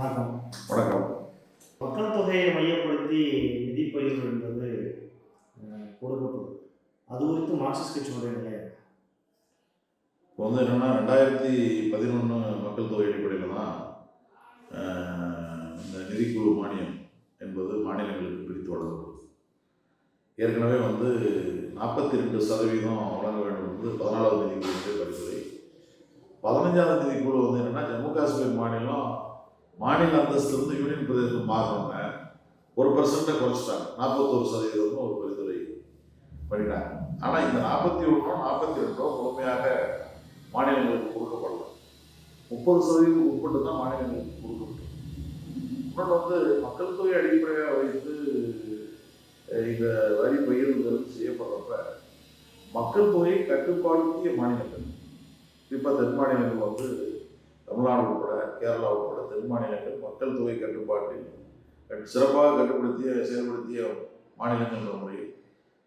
வணக்கம். வணக்கம். மக்கள் தொகையை மையப்படுத்தி நிதி பகிர்வு என்பது அஹ், கொடுக்கப்படுது அது குறித்து மார்க்சிஸ்ட் கட்சியினுடைய நிலை என்ன? இப்போ வந்து என்னென்னா ரெண்டாயிரத்தி பதினொன்று மக்கள் தொகை அடிப்படையில் தான் இந்த நிதிக்குழு மானியம் என்பது மாநிலங்களுக்கு பிரித்து வழங்கப்படுது ஏற்கனவே வந்து நாற்பத்தி ரெண்டு சதவீதம் வழங்க வேண்டும் என்பது பதினாலாவது நிதிக்குழுவுடைய பரிந்துரை. பதினஞ்சாவது நிதிக்குழு வந்து என்னென்னா ஜம்மு காஷ்மீர் மாநிலம் மாநில அந்தஸ்திலிருந்து யூனியன் பிரதேசம் மாறினோங்க ஒரு பர்சன்ட்டை குறைச்சிட்டாங்க. நாற்பத்தோரு சதவீதம்னு ஒரு பரிந்துரை பண்ணிட்டாங்க. ஆனால் இந்த நாற்பத்தி ஒன்றோ நாற்பத்தி ரெண்டோ முழுமையாக மாநிலங்களுக்கு கொடுக்கப்படல. முப்பது சதவீதம் உட்பட்டு தான் மாநிலங்களுக்கு கொடுக்கப்பட்டது இன்னொன்று வந்து மக்கள் தொகை அடிப்படையாக வைத்து இந்த வரி பகிர்வுங்கிறது செய்யப்படுறப்ப மக்கள் தொகை கட்டுப்பாடுத்திய மாநிலங்கள். குறிப்பாக தென் மாநிலங்கள் வந்து தமிழ்நாடு உட்பட கேரளா உட்பட தென் மாநிலங்கள் மக்கள் தொகை கட்டுப்பாட்டில் கட்டு- சிறப்பாக கட்டுப்படுத்திய செயல்படுத்திய மாநிலங்கள் முறையில்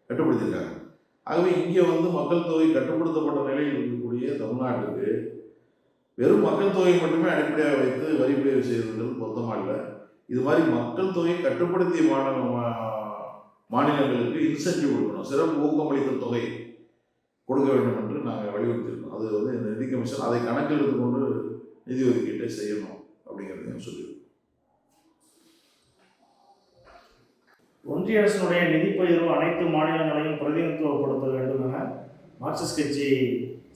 கட்டுப்படுத்தியிருக்காங்க. ஆகவே இங்கே வந்து மக்கள் தொகை கட்டுப்படுத்தப்பட்ட நிலையில் இருக்கக்கூடிய தமிழ்நாட்டுக்கு வெறும் மக்கள் தொகை மட்டுமே அடிப்படையாக வைத்து வரி பதிவு செய்வதற்கு பொருத்தமாக இல்லை. இது மாதிரி மக்கள் தொகை கட்டுப்படுத்திய மாநில மா- மாநிலங்களுக்கு இன்சென்டிவ் கொடுக்கணும். சிறப்பு ஊக்கமளித்தல் தொகை கொடுக்க வேண்டும் என்று நாங்கள் வலியுறுத்தியிருக்கோம். அது வந்து இந்த நிதி கமிஷன் அதை கணக்கில் எடுத்துக்கொண்டு நிதி ஒதுக்கீட்டை செய்யணும். அப்படிங்கிறதையும் சொல்லி ஒன்றிய அரசினுடைய நிதி பகிர்வு அனைத்து மாநிலங்களையும் பிரதிநிதித்துவப்படுத்த வேண்டும் என மார்க்சிஸ்ட் கட்சி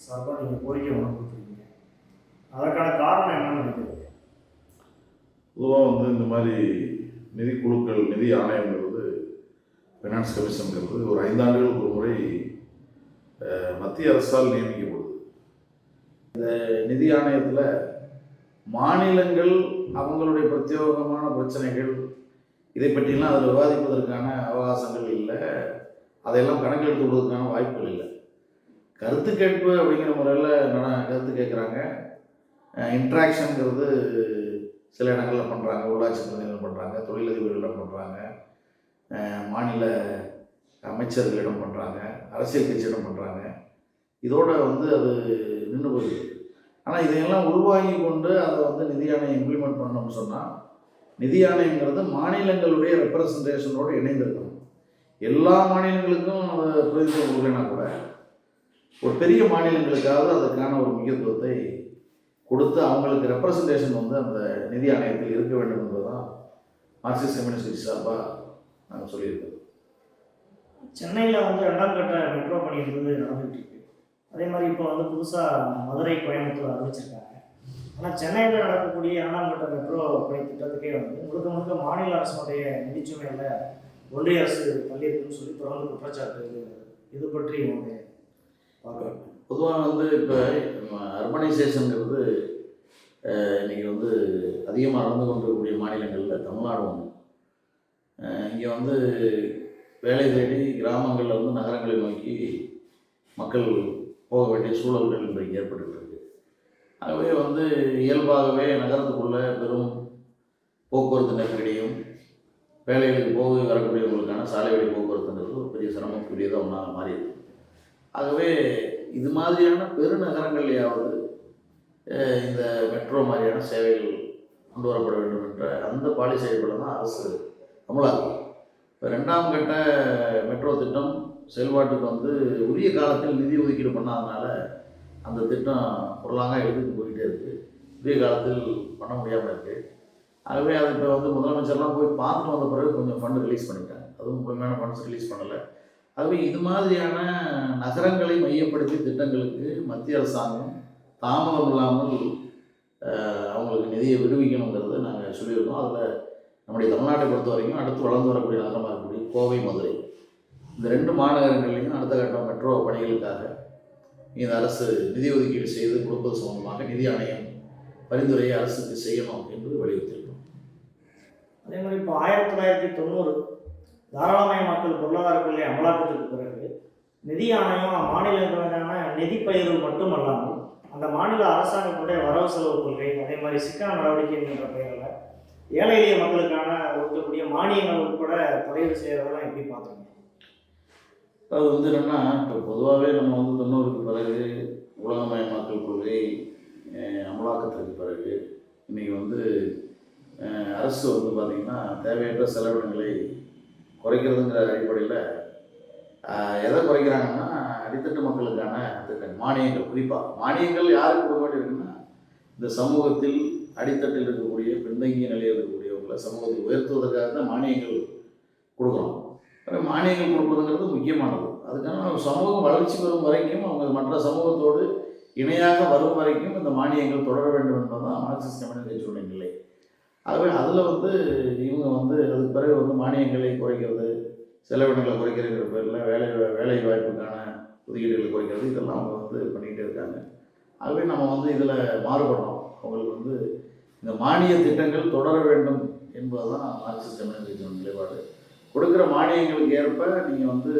சார்பாக நீங்கள் கோரிக்கை ஒன்று கொடுத்துருக்கீங்க. அதற்கான காரணம் என்னன்னு நினைக்கிறீங்க? பொதுவாக வந்து இந்த மாதிரி நிதி குழுக்கள் நிதி ஆணையங்கிறது ஃபைனான்ஸ் கமிஷன்ங்கிறது ஒரு ஐந்தாண்டுகளுக்கு ஒரு முறை மத்திய அரசால் நியமிக்கப்படுது. இந்த நிதி ஆணையத்தில் மாநிலங்கள் அவங்களுடைய பிரத்யேகமான பிரச்சனைகள் இதை பற்றிலாம் அதில் விவாதிப்பதற்கான அவகாசங்கள் இல்லை. அதையெல்லாம் கணக்கில் எடுத்துக்கொள்வதற்கான வாய்ப்புகள் இல்லை. கருத்து கேட்பு அப்படிங்கிற முறையில் நட கருத்து கேட்குறாங்க? இன்ட்ராக்ஷனுங்கிறது சில இடங்களில் பண்ணுறாங்க உள்ளாட்சி பிரதிநிதிகள் பண்ணுறாங்க தொழிலதிபர்களிடம் பண்ணுறாங்க மாநில அமைச்சர்களிடம் பண்ணுறாங்க அரசியல் கட்சியிடம் பண்ணுறாங்க. இதோட வந்து அது நின்று போகுது ஆனால் இதையெல்லாம் உருவாகி கொண்டு அதை வந்து நிதி ஆணையம் இம்ப்ளிமெண்ட் பண்ணோம்னு சொன்னால் நிதி ஆணையங்கிறது மாநிலங்களுடைய ரெப்ரசன்டேஷனோடு இணைந்திருக்கணும். எல்லா மாநிலங்களுக்கும் அதை பிரதிநிதித்துவம் கொடுக்கலனா கூட ஒரு பெரிய மாநிலங்களுக்காவது அதற்கான ஒரு முக்கியத்துவத்தை கொடுத்து அவங்களுக்கு ரெப்ரசன்டேஷன் வந்து அந்த நிதி ஆணையத்தில் இருக்க வேண்டும் என்பதுதான் மார்க்சிஸ்ட் கம்யூனிஸ்ட் கட்சி சார்பாக நாங்கள் சொல்லியிருக்கோம். சென்னையில் வந்து இரண்டாம் கட்ட மெட்ரோ பணி என்பது நடந்துகிட்டு இருக்கு. அதே மாதிரி இப்போ வந்து புதுசாக மதுரை கோயம்புத்தூர் அறிவிச்சிருக்காங்க. ஆனால் சென்னையில் நடக்கக்கூடிய இரண்டாம் கட்ட மெட்ரோ பணி திட்டத்துக்கே வந்து முழுக்க முழுக்க மாநில அரசுடைய நிதிச்சுமையில் ஒன்றிய அரசு தள்ளியிருக்குன்னு சொல்லி தொடர்ந்து குற்றச்சாட்டு இது பற்றி உங்களுடைய பொதுவாக வந்து இப்போ அர்பனைசேஷனுங்கிறது இன்றைக்கி வந்து அதிகமாக நடந்து கொண்டிருக்கக்கூடிய மாநிலங்களில் தமிழ்நாடு ஒன்று இங்கே வந்து வேலை தேடி கிராமங்களில் வந்து நகரங்களை நோக்கி மக்கள் போக வேண்டிய சூழல்கள் இன்றைக்கு ஏற்பட்டுருக்கு ஆகவே வந்து இயல்பாகவே நகரத்துக்குள்ளே பெரும் போக்குவரத்து நெருக்கடியும் வேலைகளுக்கு போக வரக்கூடியவங்களுக்கான சாலை வழி போக்குவரத்துங்கிறது ஒரு பெரிய சிரமத்துக்குரியதாக ஒன்றா மாறியது. ஆகவே இது மாதிரியான பெருநகரங்கள்லையாவது இந்த மெட்ரோ மாதிரியான சேவைகள் கொண்டு வரப்பட வேண்டும் என்ற அந்த பாலிசி அடிப்படையில் தான் அரசு அமலாகும் இப்போ ரெண்டாம் கட்ட மெட்ரோ திட்டம் செயல்பாட்டுக்கு வந்து உரிய காலத்தில் நிதி ஒதுக்கீடு பண்ணாதனால அந்த திட்டம் பொருளாக எடுத்துட்டு போயிட்டே இருக்குது உரிய காலத்தில் பண்ண முடியாமல் இருக்குது ஆகவே அது இப்போ வந்து முதலமைச்சர்லாம் போய் பார்த்துட்டு வந்த பிறகு கொஞ்சம் ஃபண்டு ரிலீஸ் பண்ணிட்டாங்க. அதுவும் முழுமையான ஃபண்ட்ஸ் ரிலீஸ் பண்ணலை. ஆகவே இது மாதிரியான நகரங்களை மையப்படுத்தி திட்டங்களுக்கு மத்திய அரசாங்கம் தாமதம் இல்லாமல் அவங்களுக்கு நிதியை விடுவிக்கணுங்கிறத நாங்கள் சொல்லியிருக்கோம். அதில் நம்முடைய தமிழ்நாட்டை பொறுத்த வரைக்கும் அடுத்து வளர்ந்து வரக்கூடிய நகரமாக இருக்கக்கூடிய கோவை மதுரை. இந்த ரெண்டு மாநகரங்களையும் அடுத்த கட்ட மெட்ரோ பணிகளுக்காக இந்த அரசு நிதி ஒதுக்கீடு செய்து கொடுப்பது சம்பந்தமாக நிதி ஆணையம் பரிந்துரையை அரசுக்கு செய்யணும் என்பது வலியுறுத்தியிருக்கிறோம். அதே மாதிரி இப்போ ஆயிரத்தி தொள்ளாயிரத்தி தொண்ணூறு தாராளமயமாக்கல் பொருளாதார கொள்கை அமலாக்கத்துக்கு பிறகு நிதி ஆணையம் மாநிலங்களுக்கான நிதி பகிர்வு மட்டுமல்லாமல் அந்த மாநில அரசாங்கத்துடைய வரவு செலவு கொள்கை அதே மாதிரி சிக்கன நடவடிக்கை என்ற பெயரில் ஏழை எளிய மக்களுக்கான ஒதுக்கக்கூடிய மானியங்கள் உட்பட தொலைவு செய்கிறதெல்லாம் எப்படி பார்க்குறீங்க? அது வந்து என்னென்னா இப்போ பொதுவாகவே நம்ம வந்து தொண்ணூறுக்கு பிறகு உலகமயமாக்கல் கொள்கை அமலாக்கத்துக்கு அமலாக்கத்திற்கு பிறகு இன்றைக்கி வந்து அரசு வந்து பார்த்திங்கன்னா தேவையற்ற செலவினங்களை குறைக்கிறதுங்கிற அடிப்படையில் எதை குறைக்கிறாங்கன்னா அடித்தட்டு மக்களுக்கான திட்டங்கள் மானியங்கள். குறிப்பாக மானியங்கள் யாருக்கு கொடுக்க வேண்டியிருக்குன்னா இந்த சமூகத்தில் அடித்தட்டில் இருக்கக்கூடிய பின்தங்கிய நிலையில் இருக்கக்கூடியவங்களை சமூகத்தில் உயர்த்துவதற்காக தான் மானியங்கள் கொடுக்குறோம். மானியங்கள் கொடுப்பதுங்கிறது முக்கியமானது. அதுக்கான சமூகம் வளர்ச்சி பெறும் வரைக்கும் அவங்க மற்ற சமூகத்தோடு இணையாக வரும் வரைக்கும் இந்த மானியங்கள் தொடர வேண்டும் என்பதுதான் மார்க்சிஸ்ட் கம்யூனிஸ்ட் கட்சியுடைய நிலை. ஆகவே அதில் வந்து இவங்க வந்து அதுக்கு பிறகு வந்து மானியங்களை குறைக்கிறது செலவினங்களை குறைக்கிறங்கிற பேரில் வேலை வேலை வாய்ப்புக்கான ஒதுக்கீடுகளை குறைக்கிறது இதெல்லாம் அவங்க வந்து பண்ணிக்கிட்டே இருக்காங்க. ஆகவே நம்ம வந்து இதில் மாறுபடுறோம் அவங்களுக்கு வந்து இந்த மானிய திட்டங்கள் தொடர வேண்டும் என்பது தான் மார்க்சிஸ்ட் கம்யூனிஸ்ட் கட்சியோட நிலைப்பாடு. கொடுக்குற மானியங்களுக்கு ஏற்ப நீங்கள் வந்து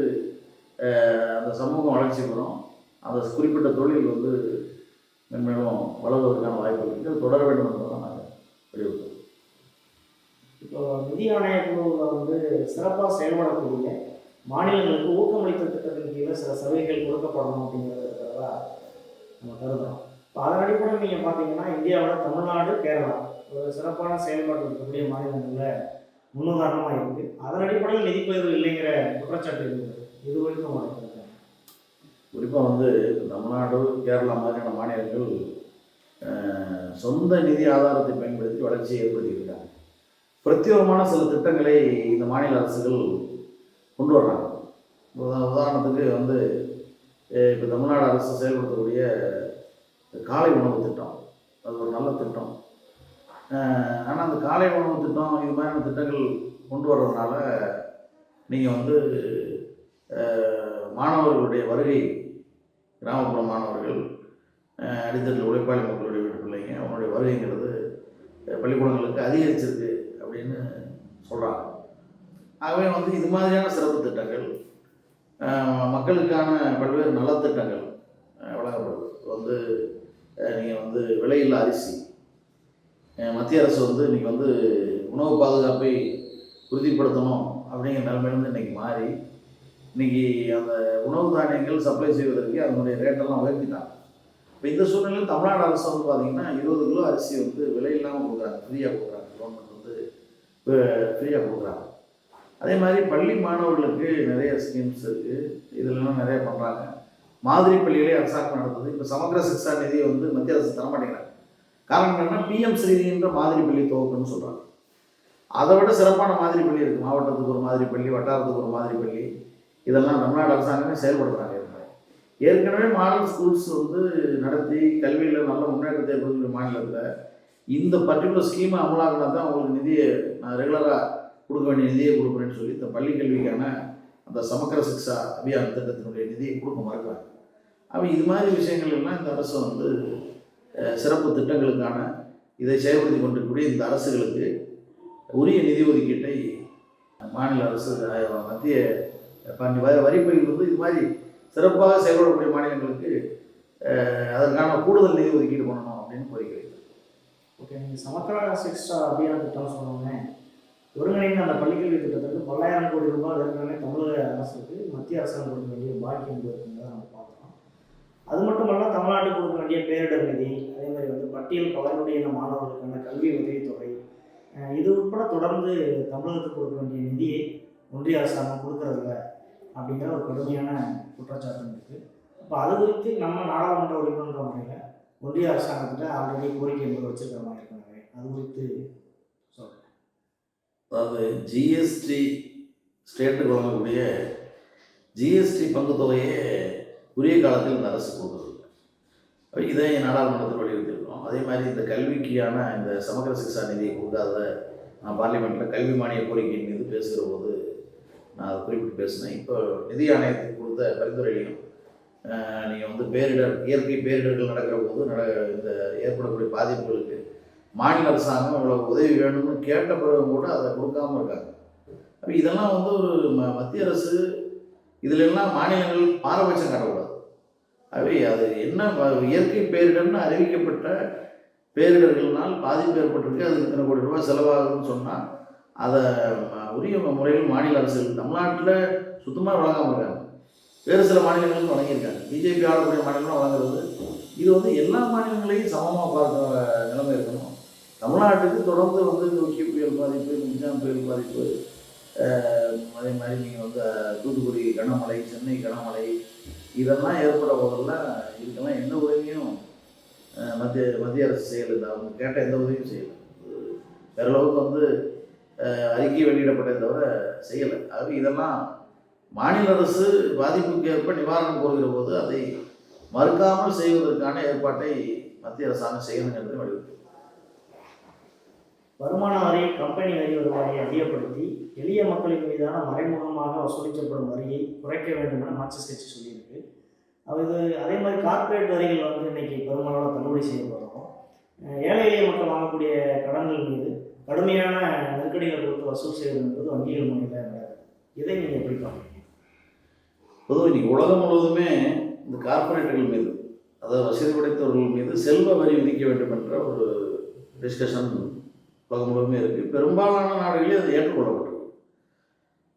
அந்த சமூகம் வளர்ச்சி பெறும் அந்த குறிப்பிட்ட தொழில் வந்து மென்மேலும் வளர்வதற்கான வாய்ப்புகள் இருக்குது அது தொடர வேண்டும் என்பதை தான் நாங்கள் வலியுறுத்துறோம். இப்போ நிதி ஆணையக்குழுவில் வந்து சிறப்பாக செயல்படக்கூடிய மாநிலங்களுக்கு ஊக்கமளித்த திட்டத்தின் கீழே சில சலுகைகள் கொடுக்கப்படணும் அப்படிங்கிறதுக்காக நம்ம கருதுறோம். இப்போ அதன் அடிப்படையில் நீங்கள் பார்த்தீங்கன்னா இந்தியாவோட தமிழ்நாடு கேரளா ஒரு சிறப்பான செயல்பாடு இருக்கக்கூடிய மாநிலங்களில் முன்னுதாரணமாக இருக்குது அதன் அடிப்படையில் நிதி பகிர்வு இல்லைங்கிற குற்றச்சாட்டு இருக்கிறது இது வரைக்கும் குறிப்பாக வந்து தமிழ்நாடு கேரளா மாதிரியான மாநிலங்கள் சொந்த நிதி ஆதாரத்தை பயன்படுத்தி வளர்ச்சியை ஏற்படுத்தியிருக்காங்க. பிரத்யேகமான சில திட்டங்களை இந்த மாநில அரசுகள் கொண்டு வர்றாங்க. உதாரணத்துக்கு வந்து இப்போ தமிழ்நாடு அரசு செயல்படுத்தக்கூடிய காலை உணவு திட்டம். அது ஒரு நல்ல திட்டம். ஆனால் அந்த காலை உணவு திட்டம் இது மாதிரியான திட்டங்கள் கொண்டு வர்றதுனால நீங்கள் வந்து மாணவர்களுடைய வருகை கிராமப்புற மாணவர்கள் அடித்தட்டில் உழைப்பாளி மக்களுடைய வீட்டு பிள்ளைங்க அவங்களுடைய வருகைங்கிறது பள்ளிக்கூடங்களுக்கு அதிகரிச்சிருக்கு அப்படின்னு சொல்கிறாங்க ஆகவே வந்து இது மாதிரியான சிறப்பு திட்டங்கள் மக்களுக்கான பல்வேறு நலத்திட்டங்கள் வழங்கப்படுது. வந்து நீங்கள் வந்து விலையில்லா அரிசி மத்திய அரசு வந்து இன்றைக்கி வந்து உணவு பாதுகாப்பை உறுதிப்படுத்தணும் அப்படிங்கிற நிலைமையிலேருந்து இன்றைக்கி மாறி இன்றைக்கி அந்த உணவு தானியங்கள் சப்ளை செய்வதற்கு அதனுடைய ரேட்டெல்லாம் உயர்த்திட்டாங்க. இப்போ இந்த சூழ்நிலையில் தமிழ்நாடு அரசு வந்து பார்த்திங்கன்னா இருபது கிலோ அரிசி வந்து விலை இல்லாமல் கொடுக்குறாங்க. ஃப்ரீயாக கொடுக்குறாங்க. கவர்மெண்ட் வந்து ஃப்ரீயாக கொடுக்குறாங்க. அதே மாதிரி பள்ளி மாணவர்களுக்கு நிறைய ஸ்கீம்ஸ் இருக்குது இதிலெல்லாம் நிறைய பண்ணுறாங்க மாதிரி பள்ளிகளே அரசாங்கம் நடத்துது. இப்போ சமகிர சிக்ஷா நிதியை வந்து மத்திய அரசு தரமாட்டேங்கிறாங்க. காரணம் என்னென்னா பிஎம் ஸ்ரீன்ற மாதிரி பள்ளி துவக்கம்னு சொல்கிறாங்க அதை விட சிறப்பான மாதிரி பள்ளி இருக்குது மாவட்டத்துக்கு ஒரு மாதிரி பள்ளி வட்டாரத்துக்கு ஒரு மாதிரி பள்ளி. இதெல்லாம் தமிழ்நாடு அரசாங்கமே செயல்படுத்துகிறாங்க ஏற்கனவே. மாடல் ஸ்கூல்ஸ் வந்து நடத்தி கல்வியில் நல்ல முன்னேற்றத்தை ஏற்படுத்திய மாநிலத்தில் இந்த பர்டிகுலர் ஸ்கீமை அமலாக்கினா தான் அவங்களுக்கு நிதியை நான் ரெகுலராக கொடுக்க வேண்டிய நிதியை கொடுக்குறேன்னு சொல்லி இந்த பள்ளி கல்விக்கான அந்த சமக்கர சிக்ஷா அபியான் திட்டத்தினுடைய நிதியை கொடுக்க மறுக்கிறாங்க. அப்போ இது மாதிரி விஷயங்கள் எல்லாம் இந்த அரசு வந்து சிறப்பு திட்டங்களுக்கான இதை செயல்படுத்தி கொண்டிருக்கக்கூடிய இந்த அரசுகளுக்கு உரிய நிதி ஒதுக்கீட்டை மாநில அரசு மத்திய பணி வரி வரிப்பதிவு வந்து இது மாதிரி சிறப்பாக செயல்படக்கூடிய மாநிலங்களுக்கு அதற்கான கூடுதல் நிதி ஒதுக்கீடு பண்ணணும் அப்படின்னு கோரிக்கை ஓகே நீங்கள் சமக்கர சிக்ஸ்டா அபியான திட்டம் சொன்னோன்னே ஒருங்கிணைந்த அந்த பள்ளிக்கல்வி திட்டத்துக்கு பல்லாயிரம் கோடி ரூபாய் ஏற்கனவே தமிழக அரசுக்கு மத்திய அரசாங்கம் கொடுக்க வேண்டிய பாக்கி என்பது இருக்குங்கிறத நம்ம பார்க்குறோம் அது மட்டுமல்ல தமிழ்நாட்டுக்கு கொடுக்க வேண்டிய பேரிடர் நிதி அதே மாதிரி வந்து பட்டியல் பழங்குடியின மாணவர்களுக்கான கல்வி உதவித்தொகை இது உட்பட தொடர்ந்து தமிழகத்துக்கு கொடுக்க வேண்டிய நிதியை ஒன்றிய அரசாங்கம் கொடுக்கறதில்ல அப்படிங்கிற ஒரு கடுமையான குற்றச்சாட்டு இருக்குது இப்போ அது குறித்து நம்ம நாடாளுமன்ற உறுப்பினர் முறையில் ஒன்றிய அரசாங்கத்திட்ட ஆல்ரெடி கோரிக்கை என்பது வச்சிருக்கிற மாதிரி இருக்காங்க. அது குறித்து சொல்கிறேன் அதாவது ஜிஎஸ்டி ஸ்டேட்டுக்கு வழங்கக்கூடிய ஜிஎஸ்டி பங்கு தொகையை உரிய காலத்தில் இந்த அரசு கொடுக்குறது இதை நாடாளுமன்றத்தில் வலியுறுத்தி அதே மாதிரி இந்த கல்விக்கான இந்த சமகர சிக்ஷா நிதியை கொடுக்காத நான் பார்லிமெண்ட்டில் கல்வி மானிய கோரிக்கையின் மீது பேசுகிற போது நான் அதை குறிப்பிட்டு பேசினேன். இப்போ நிதி ஆணையத்துக்கு கொடுத்த பரிந்துரையிலையும் நீங்கள் வந்து பேரிடர் இயற்கை பேரிடர்கள் நடக்கிற போது நட இந்த ஏற்படக்கூடிய பாதிப்புகளுக்கு மாநில அரசாங்கம் இவ்வளோ உதவி வேணும்னு கேட்ட பிறகு கூட அதை கொடுக்காம இருக்காங்க. அப்போ இதெல்லாம் வந்து ஒரு ம மத்திய அரசு இதுலெல்லாம் மாநிலங்கள் பாரபட்சம் காட்டக்கூடாது. அவை அது என்ன இயற்கை பேரிடர்னு அறிவிக்கப்பட்ட பேரிடர்கள்னால் பாதிப்பு ஏற்பட்டிருக்கு அது இத்தனை கோடி ரூபாய் செலவாகுதுன்னு சொன்னால் அதை உரிய முறையில் மாநில அரசுகள் தமிழ்நாட்டில் சுத்தமாக வழங்காமல் இருக்காங்க. வேறு சில மாநிலங்களும் வழங்கியிருக்காங்க. பிஜேபி ஆளக்கூடிய மாநிலங்களும் வழங்குறது. இது வந்து எல்லா மாநிலங்களையும் சமமாக பார்க்குற நிலைமை இருக்கணும். தமிழ்நாட்டுக்கு தொடர்ந்து வந்து இந்த முக்கிய புயல் பாதிப்பு மின்சாம் புயல் பாதிப்பு அதே மாதிரி நீங்கள் வந்து தூத்துக்குடி கனமழை சென்னை கனமழை இதெல்லாம் ஏற்பட போதெல்லாம் இதுக்கெல்லாம் எந்த உதவியும் மத்திய மத்திய அரசு செய்யலை அவங்க கேட்ட எந்த உதவியும் செய்யலை. பேரளவுக்கு வந்து அறிக்கை வெளியிடப்பட்டதை தவிர செய்யலை. ஆகவே இதெல்லாம் மாநில அரசு பாதிப்புக்கு ஏற்ப நிவாரணம் கோருகிற போது அதை மறுக்காமல் செய்வதற்கான ஏற்பாட்டை மத்திய அரசாங்கம் செய்யணுங்கிறது வலியுறுத்தி. வருமான வரி கம்பெனி வரி வருவாயை அதிகப்படுத்தி எளிய மக்களின் மீதான மறைமுகமாக வசூலிக்கப்படும் வரியை குறைக்க வேண்டும் என மார்க்சிஸ்ட் கட்சி சொல்லி அது இது அதே மாதிரி கார்ப்பரேட் வரிகள் வந்து இன்னைக்கு பெரும்பாலான தள்ளுபடி செய்யப்படுறோம். ஏழை எளிய மக்கள் வாங்கக்கூடிய கடன்கள் மீது கடுமையான நெருக்கடிகளை கொடுத்து வசூல் செய்வது என்பது வங்கிகள் முறையில் நடக்குது. இதை நீங்கள் எப்படி பார்க்குறீங்க? பொதுவாக இன்னைக்கு உலகம் முழுவதுமே இந்த கார்ப்பரேட்டுகள் மீது அதாவது வசதி படைத்தவர்கள் மீது செல்வ வரி விதிக்க வேண்டும் என்ற ஒரு டிஸ்கஷன் உலகம் முழுவதுமே இருக்குது பெரும்பாலான நாடுகளில் அது ஏற்றுக்கொள்ளப்பட்டிருக்கு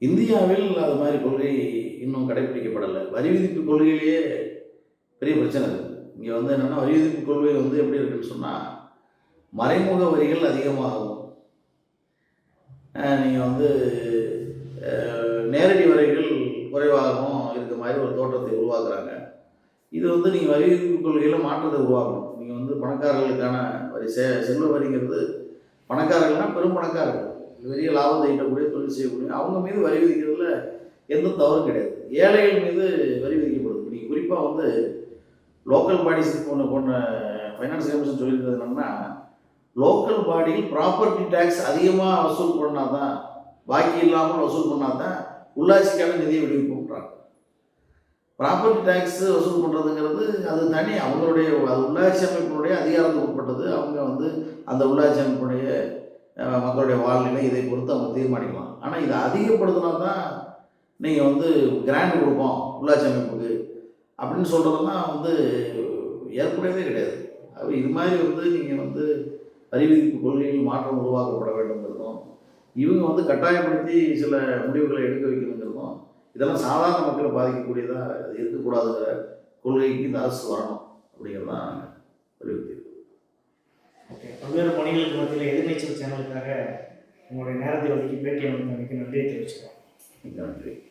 இந்தியாவில் அது மாதிரி கொள்கை இன்னும் கடைபிடிக்கப்படலை வரி விதிப்பு கொள்கையிலேயே பெரிய பிரச்சனை இருக்குது இங்கே வந்து என்னென்னா வரிவிதிப்பு கொள்கை வந்து எப்படி இருக்குன்னு சொன்னால் மறைமுக வரிகள் அதிகமாகும். நீங்கள் வந்து நேரடி வரிகள் குறைவாகவும் இருக்க மாதிரி ஒரு தோற்றத்தை உருவாக்குறாங்க. இது வந்து நீங்கள் வரிவிதிப்பு கொள்கையில் மாற்றத்தை உருவாக்கணும். நீங்கள் வந்து பணக்காரர்களுக்கான வரி செ செல்வ வரிங்கிறது பணக்காரர்கள்னால் பெரும் பணக்காரர்கள். பெரிய லாபத்தை ஈட்டக்கூடிய தொழில் செய்யக்கூடிய அவங்க மீது வரி விதிக்கிறதுல எந்த தவறும் கிடையாது. ஏழைகள் மீது வரி விதிக்கப்படுது. நீங்கள் குறிப்பாக வந்து லோக்கல் பாடிஸுக்கு ஒன்று போன ஃபைனான்ஸ் கமிஷன் சொல்லியிருக்கிறது என்னென்னா லோக்கல் பாடியில் ப்ராப்பர்ட்டி டேக்ஸ் அதிகமாக வசூல் பண்ணால் தான் பாக்கி இல்லாமல் வசூல் பண்ணால் தான் உள்ளாட்சிக்கான நிதியை விடுவிப்போம்ன்றாங்க ப்ராப்பர்ட்டி டேக்ஸ் வசூல் பண்ணுறதுங்கிறது அது தனி அவங்களுடைய அது உள்ளாட்சி அமைப்பினுடைய அதிகாரத்துக்கு உட்பட்டது. அவங்க வந்து அந்த உள்ளாட்சி அமைப்புடைய மக்களுடைய வாழ்நிலை இதை பொறுத்து அவங்க தீர்மானிக்கலாம். ஆனால் இதை அதிகப்படுத்தினா தான் நீங்கள் வந்து கிராண்ட் கொடுப்போம் உள்ளாட்சி அமைப்புக்கு. அப்படின்னு சொல்கிறதெல்லாம் வந்து ஏற்புடையதே கிடையாது. அது இது மாதிரி வந்து நீங்கள் வந்து வரி விதிப்பு கொள்கையில் மாற்றம் உருவாக்கப்பட வேண்டும்ங்கிறதும் இவங்க வந்து கட்டாயப்படுத்தி சில முடிவுகளை எடுக்க வைக்கணுங்கிறதும் இதெல்லாம் சாதாரண மக்களை பாதிக்கக்கூடியதாக இருக்கக்கூடாதுங்கிற கொள்கைக்கு இந்த அரசு வரணும் அப்படிங்கிறது தான் வலியுறுத்தி ஓகே பல்வேறு பணிகளுக்கு மத்தியில் எதிர்நீச்சல் சேனலுக்காக உங்களுடைய நேரத்தை ஒதுக்கி பேட்டி அமைக்க நன்றியை தெரிவிச்சுக்கிறோம். நன்றி.